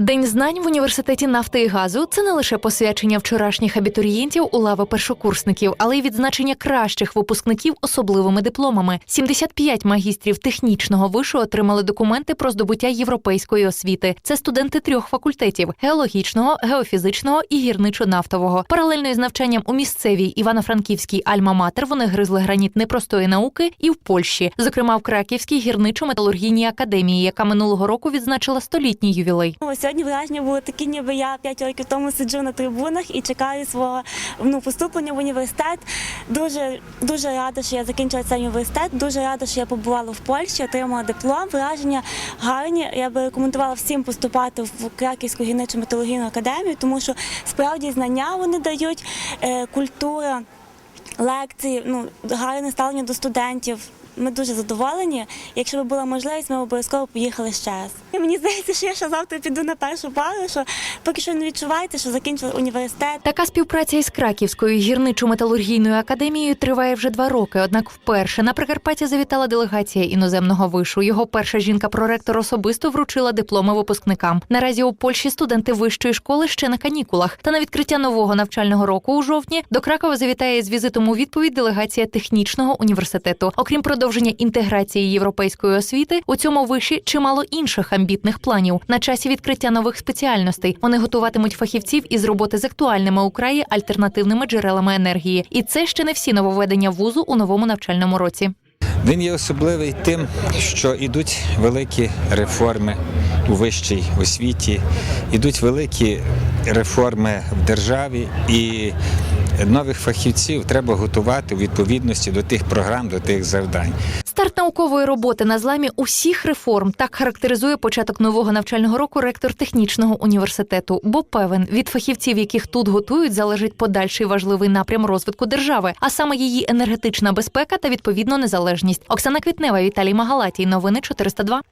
День знань в університеті нафти і газу це не лише посвячення вчорашніх абітурієнтів у лави першокурсників, але й відзначення кращих випускників особливими дипломами. 75 магістрів технічного вишу отримали документи про здобуття європейської освіти. Це студенти трьох факультетів: геологічного, геофізичного і гірничо-нафтового. Паралельно із навчанням у місцевій Івано-Франківській Альма-Матер вони гризли граніт непростої науки і в Польщі, зокрема в Краківській гірничо-металургійній академії, яка минулого року відзначила столітній ювілей. Сьогодні враження було такі, ніби я 5 років тому сиджу на трибунах і чекаю свого ну, поступлення в університет. Дуже дуже рада, що я закінчила цей університет. Дуже рада, що я побувала в Польщі, отримала диплом. Враження гарні. Я би рекомендувала всім поступати в Краківську гірничо металургійну академію, тому що справді знання вони дають, е, культура, лекції, ну гарне ставлення до студентів. Ми дуже задоволені. Якщо б була можливість, ми б обов'язково поїхали ще раз. І мені здається, що я ще завтра піду на першу пару, що поки що не відчуваєте, що закінчила університет. Така співпраця із Краківською гірничо-металургійною академією триває вже два роки. Однак, вперше на Прикарпаття завітала делегація іноземного вишу. Його перша жінка-проректор особисто вручила дипломи випускникам. Наразі у Польщі студенти вищої школи ще на канікулах. Та на відкриття нового навчального року у жовтні до Кракова завітає з візитом у відповідь делегація технічного університету. Окрім продовження інтеграції європейської освіти, у цьому виші чимало інших амбітних планів. На часі відкриття нових спеціальностей вони готуватимуть фахівців із роботи з актуальними у краї альтернативними джерелами енергії. І це ще не всі нововведення вузу у новому навчальному році. Він є особливий тим, що йдуть великі реформи у вищій освіті, йдуть великі реформи в державі, і нових фахівців треба готувати у відповідності до тих програм, до тих завдань. Старт наукової роботи на зламі усіх реформ так характеризує початок нового навчального року ректор технічного університету. Бо певен від фахівців, яких тут готують, залежить подальший важливий напрям розвитку держави, а саме її енергетична безпека та відповідно незалежність. Оксана Квітнева, Віталій Магалатій. Новини 402.